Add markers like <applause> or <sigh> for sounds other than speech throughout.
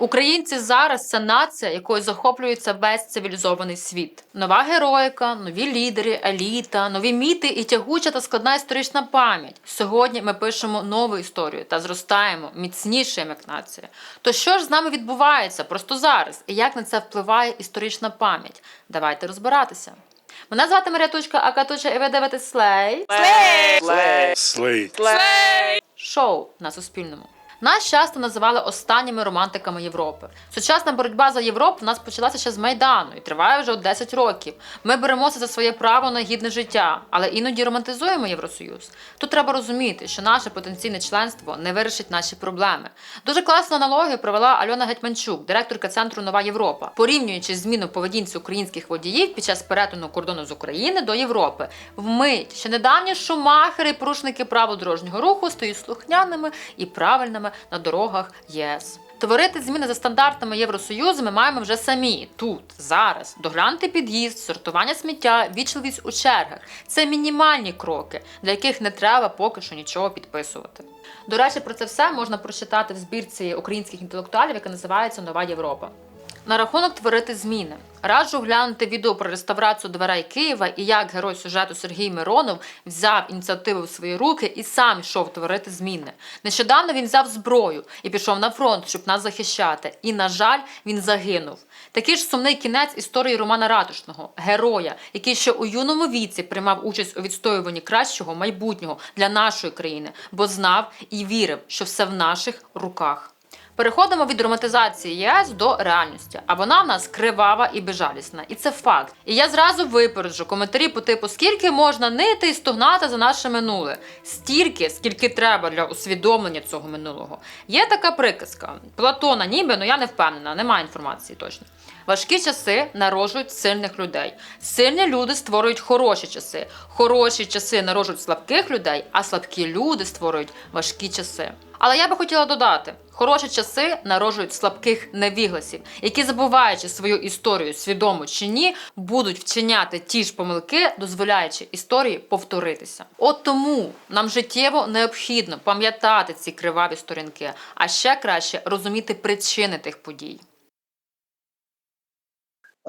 Українці зараз це нація, якою захоплюється весь цивілізований світ. Нова героїка, нові лідери, еліта, нові міти і тягуча та складна історична пам'ять. Сьогодні ми пишемо нову історію та зростаємо міцнішим як нація. То що ж з нами відбувається просто зараз, і як на це впливає історична пам'ять? Давайте розбиратися. Мене звати Марія Тучка, а Катуча, і ви дивитесь Слей. Slay. Шоу на Суспільному. Нас часто називали останніми романтиками Європи. Сучасна боротьба за Європу у нас почалася ще з Майдану і триває вже 10 років. Ми беремося за своє право на гідне життя, але іноді романтизуємо Євросоюз. Тут треба розуміти, що наше потенційне членство не вирішить наші проблеми. Дуже класну аналогію провела Альона Гетьманчук, директорка центру Нова Європа, порівнюючи зміну поведінці українських водіїв під час перетину кордону з України до Європи. Вмить, що недавні шумахери порушники правил дорожнього руху стають слухняними і правильними на дорогах ЄС. Творити зміни за стандартами Євросоюзу ми маємо вже самі тут, зараз. Доглянути під'їзд, сортування сміття, вічливість у чергах. Це мінімальні кроки, для яких не треба поки що нічого підписувати. До речі, про це все можна прочитати в збірці українських інтелектуалів, яка називається Нова Європа. На рахунок творити зміни. Раджу глянути відео про реставрацію дверей Києва і як герой сюжету Сергій Миронов взяв ініціативу в свої руки і сам йшов творити зміни. Нещодавно він взяв зброю і пішов на фронт, щоб нас захищати. І, на жаль, він загинув. Такий ж сумний кінець історії Романа Ратушного, героя, який ще у юному віці приймав участь у відстоюванні кращого майбутнього для нашої країни, бо знав і вірив, що все в наших руках. Переходимо від романтизації ЄС до реальності, а вона в нас кривава і безжалісна. І це факт. І я зразу випереджу коментарі по типу, скільки можна нити і стогнати за наше минуле, стільки, скільки треба для усвідомлення цього минулого. Є така приказка Платона, ніби, ну я не впевнена, немає інформації точно. Важкі часи народжують сильних людей. Сильні люди створюють хороші часи. Хороші часи народжують слабких людей, а слабкі люди створюють важкі часи. Але я би хотіла додати: хороші часи народжують слабких невігласів, які, забуваючи свою історію свідомо чи ні, будуть вчиняти ті ж помилки, дозволяючи історії повторитися. От тому нам життєво необхідно пам'ятати ці криваві сторінки, а ще краще розуміти причини тих подій.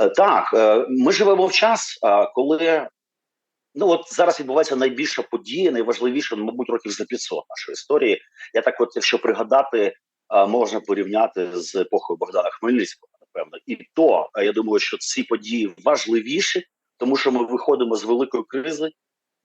Е, Так, е, ми живемо в час, а, коли ну от зараз відбувається найбільша подія, найважливіша, ну, мабуть, років за 500 нашої історії. Я так, от, якщо пригадати, можна порівняти з епохою Богдана Хмельницького, напевно, і то я думаю, що ці події важливіші, тому що ми виходимо з великої кризи,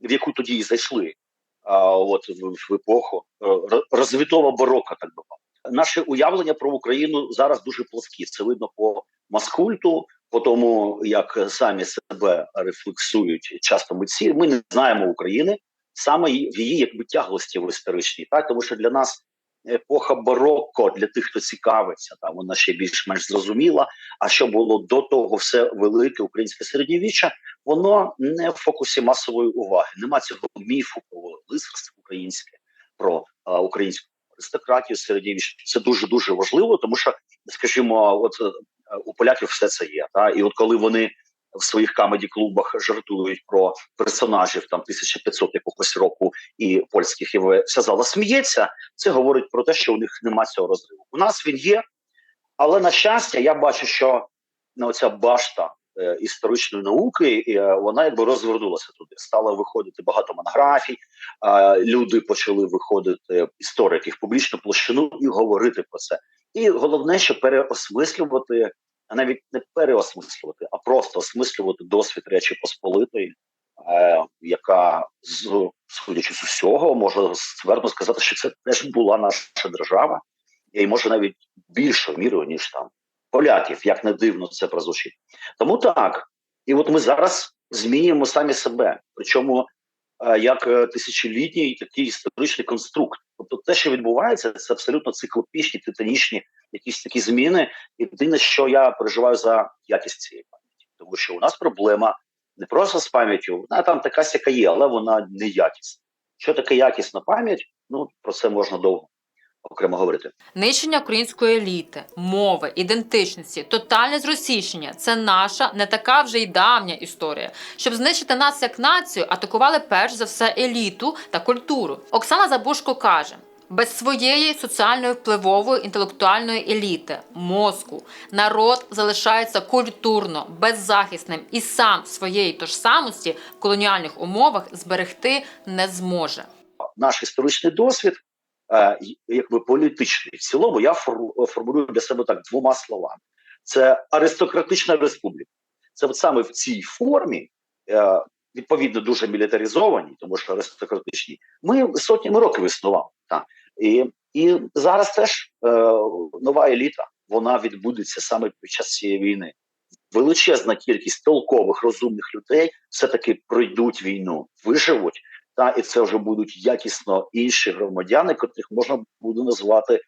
в яку тоді і зайшли. А от в, епоху е, ро- розвитого барока, так би мовити. Наше уявлення про Україну зараз дуже плоскі. Це видно по маскульту, по тому, як самі себе рефлексують часто митці, ми не знаємо України саме в її якби тяглості в історичній, так тому що для нас епоха барокко, для тих, хто цікавиться, там вона ще більш-менш зрозуміла. А що було до того, все велике українське середньовіччя, воно не в фокусі масової уваги. Нема цього міфу про лицарство українське, про а, українську аристократію середньовіччя. Це дуже дуже важливо, тому що, скажімо, от у поляків все це є. Та і от коли вони в своїх камеді клубах жартують про персонажів там 1500 якогось року і польських, і вся зала сміється. Це говорить про те, що у них немає цього розриву. У нас він є, але на щастя, я бачу, що ну, оця башта е, історичної науки, е, вона якби розвернулася туди. Стало виходити багато монографій. Е, люди почали виходити історики в публічну площину і говорити про це. І головне, що переосмислювати, а навіть не переосмислювати, а просто осмислювати досвід Речі Посполитої, е, яка з судячи з усього, можна ствердно сказати, що це теж була наша держава, і може навіть більшою мірою, ніж там поляків, як не дивно це прозвучить. Тому так, і от ми зараз змінюємо самі себе, причому як е, тисячолітній такий історичний конструкт. Тобто, те, що відбувається, це абсолютно циклопічні, титанічні якісь такі зміни. Єдине, що я переживаю за якість цієї пам'яті, тому що у нас проблема не просто з пам'яттю, вона там така сяка є, але вона не якісна. Що таке якісна пам'ять? Ну про це можна довго окремо говорити. Нищення української еліти, мови, ідентичності, тотальне зросійщення це наша не така вже й давня історія. Щоб знищити нас як націю, атакували перш за все еліту та культуру. Оксана Забушко каже: Без своєї соціальної впливової інтелектуальної еліти, мозку, народ залишається культурно беззахисним і сам своєї тожсамості в колоніальних умовах зберегти не зможе. наш історичний досвід, якби політичний, в цілому я фор- формулюю для себе так двома словами: це аристократична республіка. Це от саме в цій формі, е, відповідно, дуже мілітаризовані, тому що аристократичні. Ми сотнями років існували. Так. І, і зараз теж е, нова еліта вона відбудеться саме під час цієї війни. Величезна кількість толкових розумних людей все-таки пройдуть війну, виживуть та і це вже будуть якісно інші громадяни, котрих можна буде назвати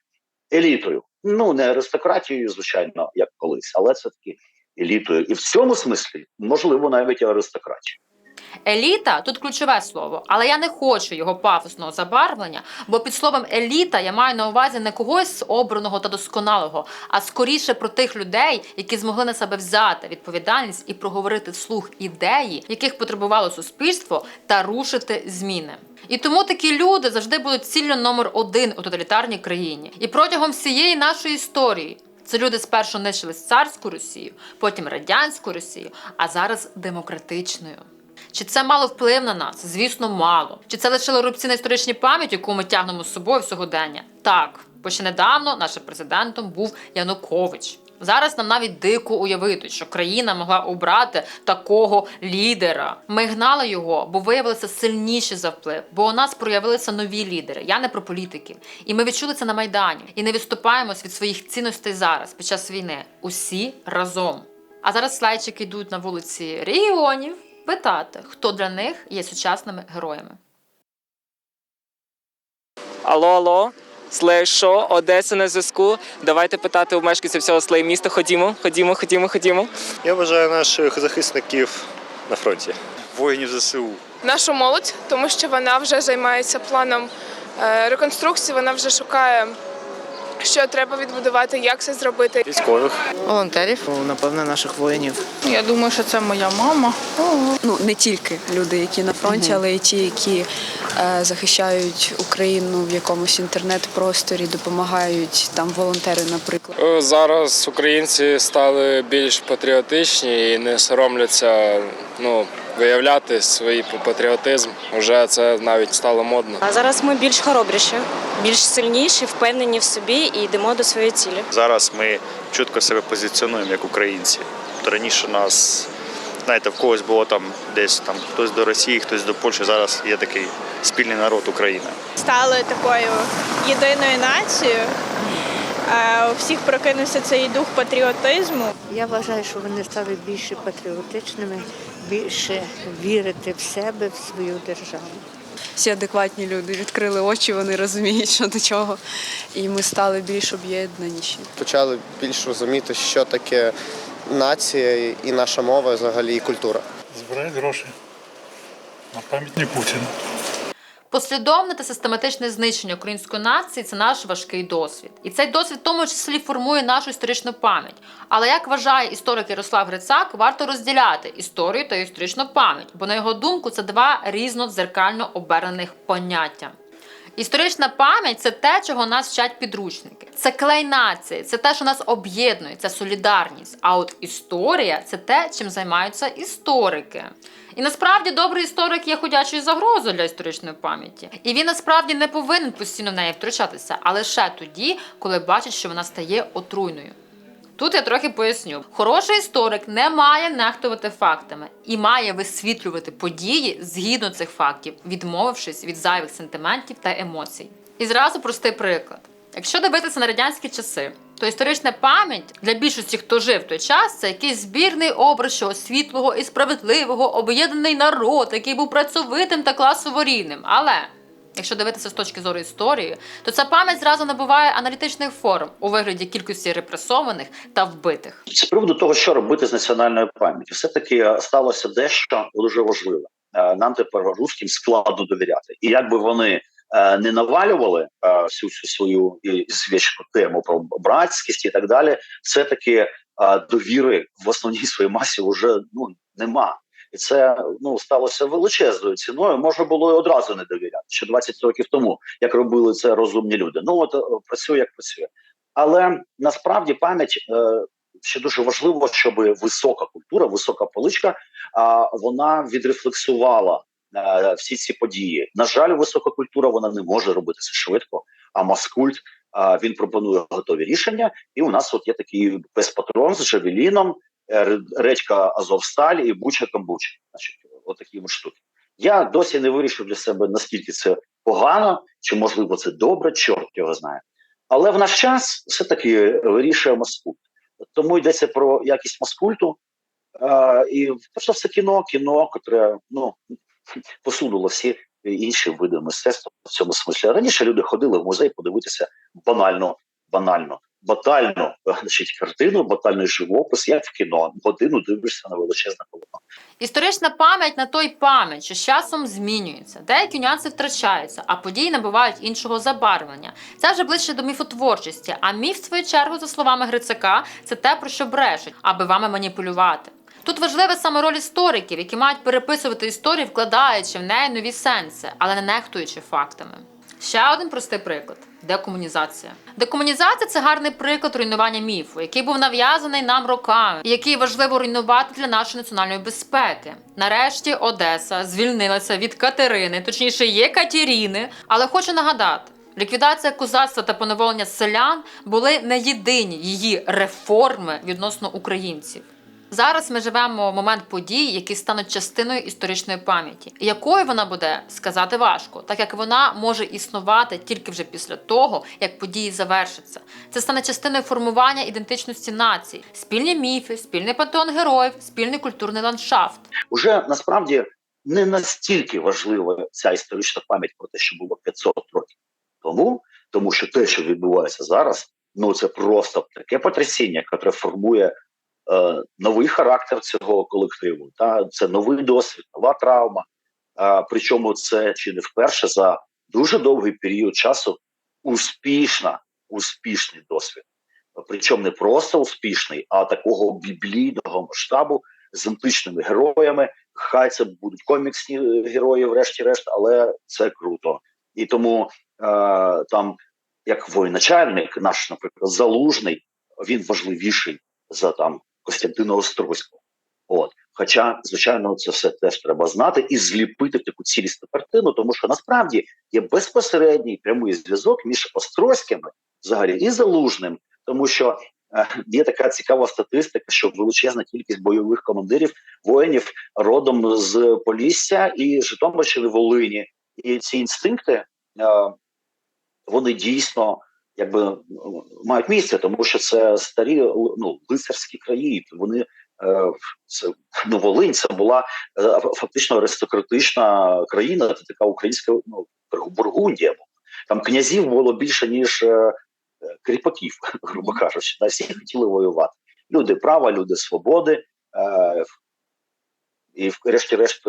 елітою. Ну не аристократією, звичайно, як колись, але все таки елітою. І в цьому смислі можливо навіть і аристократія. Еліта тут ключове слово, але я не хочу його пафосного забарвлення, бо під словом еліта я маю на увазі не когось обраного та досконалого, а скоріше про тих людей, які змогли на себе взяти відповідальність і проговорити вслух ідеї, яких потребувало суспільство, та рушити зміни. І тому такі люди завжди будуть ціллю номер один у тоталітарній країні. І протягом всієї нашої історії це люди спершу нищили царську Росію, потім радянську Росію, а зараз демократичною. Чи це мало вплив на нас? Звісно, мало. Чи це лишило рубці на історичній пам'яті, яку ми тягнемо з собою в сьогодення? Так, бо ще недавно нашим президентом був Янукович. Зараз нам навіть дико уявити, що країна могла обрати такого лідера. Ми гнали його, бо виявилися сильніші за вплив, бо у нас проявилися нові лідери. Я не про політиків. І ми відчули це на майдані і не відступаємось від своїх цінностей зараз, під час війни. Усі разом. А зараз слайдчики йдуть на вулиці регіонів питати, хто для них є сучасними героями. Алло, алло, Слей що? Одеса на зв'язку. Давайте питати у мешканців всього слей міста. Ходімо, ходімо, ходімо, ходімо. Я вважаю наших захисників на фронті. Воїнів ЗСУ. нашу молодь, тому що вона вже займається планом е, реконструкції. Вона вже шукає, що треба відбудувати, як це зробити. Військових. волонтерів. Ну, Напевно, наших воїнів. Я думаю, що це моя мама. ну не тільки люди, які на фронті, але й ті, які е, захищають Україну в якомусь інтернет-просторі, допомагають там волонтери, наприклад. Е, Зараз українці стали більш патріотичні і не соромляться ну, виявляти свій патріотизм. Уже це навіть стало модно. А зараз ми більш хоробріші, більш сильніші, впевнені в собі і йдемо до своєї цілі. Зараз ми чітко себе позиціонуємо як українці. Раніше нас, знаєте, в когось було там десь там хтось до Росії, хтось до Польщі. Зараз є такий спільний народ України. стали такою єдиною нацією. Е, У всіх прокинувся цей дух патріотизму. Я вважаю, що вони стали більше патріотичними, більше вірити в себе, в свою державу. Всі адекватні люди відкрили очі, вони розуміють, що до чого. І ми стали більш об'єднаніші. почали більш розуміти, що таке нація і наша мова, взагалі, і культура. Збирають гроші на пам'ятник Путіна. Послідовне та систематичне знищення української нації це наш важкий досвід. І цей досвід в тому числі формує нашу історичну пам'ять. Але як вважає історик Ярослав Грицак, варто розділяти історію та історичну пам'ять, бо на його думку це два різнодзеркально обернених поняття. Історична пам'ять це те, чого нас вчать підручники. Це клей нації, це те, що нас об'єднує, це солідарність. А от історія це те, чим займаються історики. І насправді добрий історик є ходячою загрозою для історичної пам'яті. І він насправді не повинен постійно в неї втручатися, а лише тоді, коли бачить, що вона стає отруйною. Тут я трохи поясню. Хороший історик не має нехтувати фактами і має висвітлювати події згідно цих фактів, відмовившись від зайвих сентиментів та емоцій. І зразу простий приклад. Якщо дивитися на радянські часи, то історична пам'ять для більшості, хто жив в той час, це якийсь збірний образ чого світлого і справедливого, об'єднаний народ, який був працьовитим та класово рівним. Але Якщо дивитися з точки зору історії, то ця пам'ять зразу набуває аналітичних форм у вигляді кількості репресованих та вбитих. З приводу того, що робити з національною пам'яттю, все таки сталося дещо дуже важливе. Е, Нам тепер русським складно довіряти, і якби вони е, не навалювали е, всю цю свою і звичну тему про братськість і так далі, все таки довіри в основній своїй масі вже ну нема. І це ну сталося величезною ціною. Можна було і одразу не довіряти ще 20 років тому, як робили це розумні люди. Ну от е, працює як працює. Але насправді пам'ять е, ще дуже важливо, щоб висока культура, висока поличка, а вона відрефлексувала е, всі ці події. На жаль, висока культура вона не може робити це швидко. А маскульт він пропонує готові рішення. І у нас от є такий безпатрон з Джавеліном, е, р- редька Азовсталь і Буча Камбуча. Значить, отакі от штуки. Я досі не вирішив для себе наскільки це погано, чи можливо це добре, чорт його знає. Але в наш час все-таки вирішує маскульт. Тому йдеться про якість маскульту. Е, і за все кіно, кіно, котре ну, <laughs> посунуло всі інші види мистецтва в цьому смислі. Раніше люди ходили в музей подивитися банально, банально, батально, значить, картину, батальний живопис, як в кіно. Годину дивишся на величезне полотно. Історична пам'ять на той пам'ять, що з часом змінюється. Деякі нюанси втрачаються, а події набувають іншого забарвлення. Це вже ближче до міфотворчості. А міф, в свою чергу, за словами Грицака, це те, про що брешуть, аби вами маніпулювати. Тут важлива саме роль істориків, які мають переписувати історію, вкладаючи в неї нові сенси, але не нехтуючи фактами. Ще один простий приклад декомунізація. Декомунізація це гарний приклад руйнування міфу, який був нав'язаний нам роками, який важливо руйнувати для нашої національної безпеки. Нарешті Одеса звільнилася від Катерини, точніше є Катеріни, але хочу нагадати. Ліквідація козацтва та поневолення селян були не єдині її реформи відносно українців. Зараз ми живемо в момент подій, які стануть частиною історичної пам'яті. Якою вона буде сказати важко, так як вона може існувати тільки вже після того, як події завершаться. Це стане частиною формування ідентичності націй, спільні міфи, спільний пантеон героїв, спільний культурний ландшафт. Уже насправді не настільки важлива ця історична пам'ять про те, що було 500 років тому, тому що те, що відбувається зараз, ну це просто таке потрясіння, яке формує новий характер цього колективу. Та це новий досвід, нова травма. Причому це чи не вперше за дуже довгий період часу успішна, успішний досвід. Причому не просто успішний, а такого біблійного масштабу з античними героями. Хай це будуть коміксні е, герої, врешті-решт, але це круто. І тому е, там, як воєначальник, наш, наприклад, залужний, він важливіший за там Костянтина Острозького. От. Хоча, звичайно, це все теж треба знати і зліпити таку цілісну картину, тому що насправді є безпосередній прямий зв'язок між Острозькими взагалі і залужним, тому що е, є така цікава статистика, що величезна кількість бойових командирів воїнів родом з Полісся і Житомирщини Волині. І ці інстинкти е, вони дійсно якби мають місце, тому що це старі ну, лицарські краї. Вони е, це ну, Волинь це була е, фактично аристократична країна, це така українська ну, Бургундія. Там князів було більше ніж е, кріпаків, грубо кажучи. Да, всі хотіли воювати. Люди права, люди свободи. І врешті-решт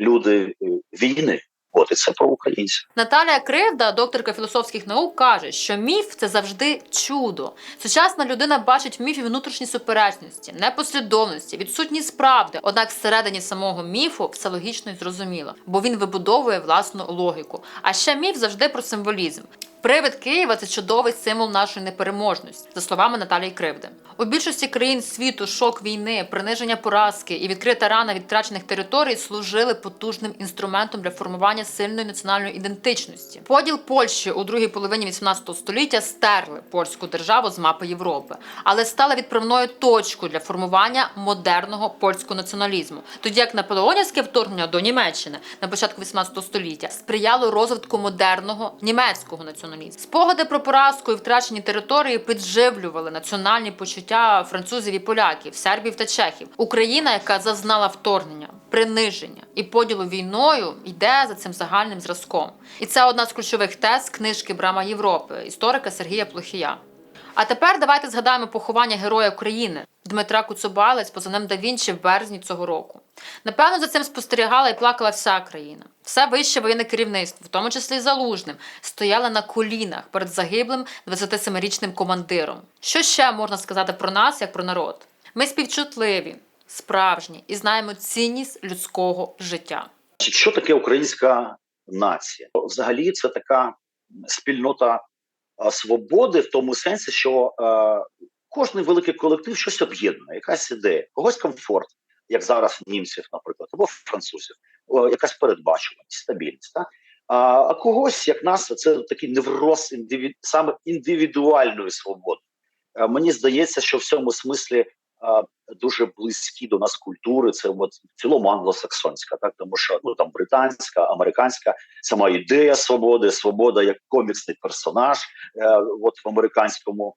люди війни. От це про українців. Наталія Кривда, докторка філософських наук, каже, що міф це завжди чудо. Сучасна людина бачить в міфі внутрішні суперечності, непослідовності, відсутність правди. Однак всередині самого міфу все логічно і зрозуміло, бо він вибудовує власну логіку. А ще міф завжди про символізм. Привид Києва це чудовий символ нашої непереможності, за словами Наталії Кривди. У більшості країн світу шок війни, приниження поразки і відкрита рана від втрачених територій служили потужним інструментом для формування сильної національної ідентичності. Поділ Польщі у другій половині 18 століття стерли польську державу з мапи Європи, але стали відправною точкою для формування модерного польського націоналізму. Тоді як наполеонівське вторгнення до Німеччини на початку 18 століття сприяло розвитку модерного німецького націоналізму. Спогади про поразку і втрачені території підживлювали національні почуття французів і поляків, сербів та чехів. Україна, яка зазнала вторгнення, приниження і поділу війною, йде за цим загальним зразком. І це одна з ключових тез книжки Брама Європи історика Сергія Плохія. А тепер давайте згадаємо поховання героя України Дмитра Куцубали з позивним да Вінчі в березні цього року. Напевно, за цим спостерігала і плакала вся країна. Все вище воєнне керівництво, в тому числі залужним, стояли на колінах перед загиблим 27-річним командиром. Що ще можна сказати про нас, як про народ? Ми співчутливі, справжні і знаємо цінність людського життя. Що таке українська нація? Взагалі, це така спільнота свободи в тому сенсі, що е, кожний великий колектив щось об'єднує, якась ідея, когось комфорт, як зараз німців, наприклад, або французів, о, якась передбачуваність, стабільність. Так? А, а когось, як нас, це такий невроз індиві... саме індивідуальної свободи. Е, Мені здається, що в цьому смислі дуже близькі до нас культури. Це от в цілому англосаксонська, так тому що ну там британська, американська сама ідея свободи, свобода як коміксний персонаж, е, от в американському.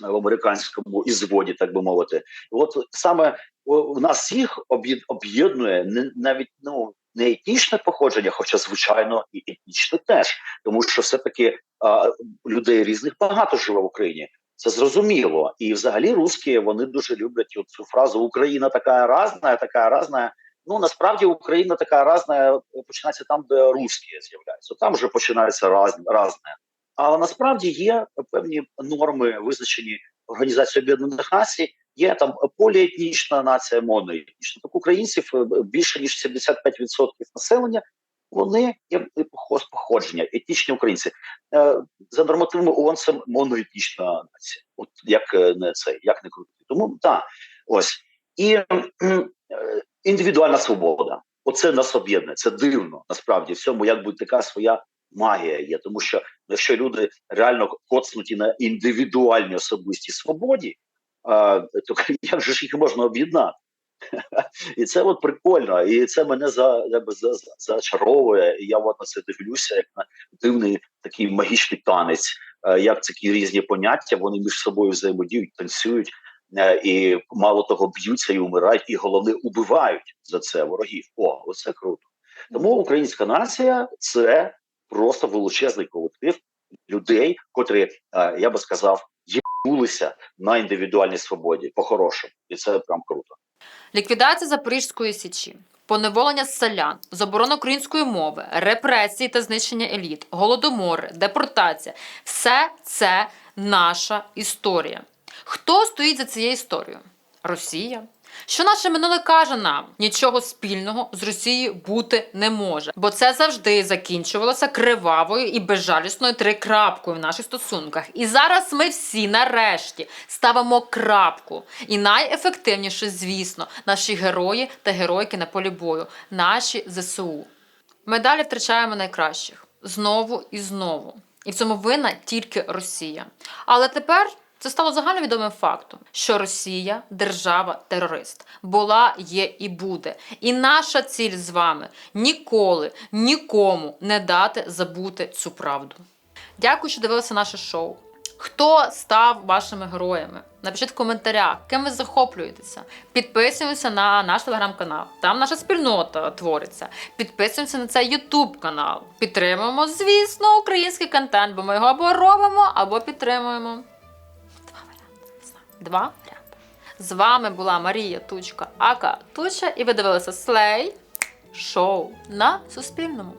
В американському ізводі, так би мовити, от саме у нас об'єд- об'єднує навіть ну не етнічне походження, хоча звичайно і етнічне теж, тому що все таки людей різних багато живе в Україні. Це зрозуміло. І взагалі русські вони дуже люблять цю фразу Україна така разна, така разна. Ну насправді Україна така разна починається там, де русські з'являються. Там вже починається раз, разне. Але насправді є певні норми, визначені Організацією Об'єднаних Націй. Є там поліетнічна нація, моноетнічна. Так українців е, більше ніж 75% населення. Вони є похо- походження, етнічні українці. Е, за нормативами ООН моноетнічна нація. От як е, не це, як не крути. Тому так, ось і е, індивідуальна свобода. Оце нас об'єднує. Це дивно насправді в цьому якби така своя магія є. Тому що якщо люди реально коцнуті на індивідуальній особистій свободі, то <laughs> як же ж їх можна об'єднати? <laughs> І це от прикольно, і це мене за, за, за- зачаровує. І я от на це дивлюся, як на дивний такий магічний танець, е, як такі різні поняття, вони між собою взаємодіють, танцюють, е, і мало того, б'ються і умирають, і головне убивають за це ворогів. О, оце круто. Тому українська нація це просто величезний колектив людей, котрі, е, я би сказав, їбулися на індивідуальній свободі, по-хорошому, і це прям круто. Ліквідація Запорізької січі, поневолення селян, заборона української мови, репресії та знищення еліт, голодомори, депортація все це наша історія. Хто стоїть за цією історією? Росія. Що наше минуле каже нам, нічого спільного з Росією бути не може, бо це завжди закінчувалося кривавою і безжалісною трикрапкою в наших стосунках. І зараз ми всі нарешті ставимо крапку. І найефективніше, звісно, наші герої та геройки на полі бою, наші ЗСУ. Ми далі втрачаємо найкращих знову і знову. І в цьому винна тільки Росія. Але тепер це стало загальновідомим фактом, що Росія держава-терорист була, є і буде. І наша ціль з вами ніколи нікому не дати забути цю правду. Дякую, що дивилися наше шоу. Хто став вашими героями? Напишіть в коментарях, ким ви захоплюєтеся. Підписуємося на наш телеграм-канал. Там наша спільнота твориться. Підписуємося на цей ютуб канал. Підтримуємо, звісно, український контент, бо ми його або робимо, або підтримуємо. Два варіанти. З вами була Марія Тучка, Ака Туча, і ви дивилися Слей шоу на Суспільному.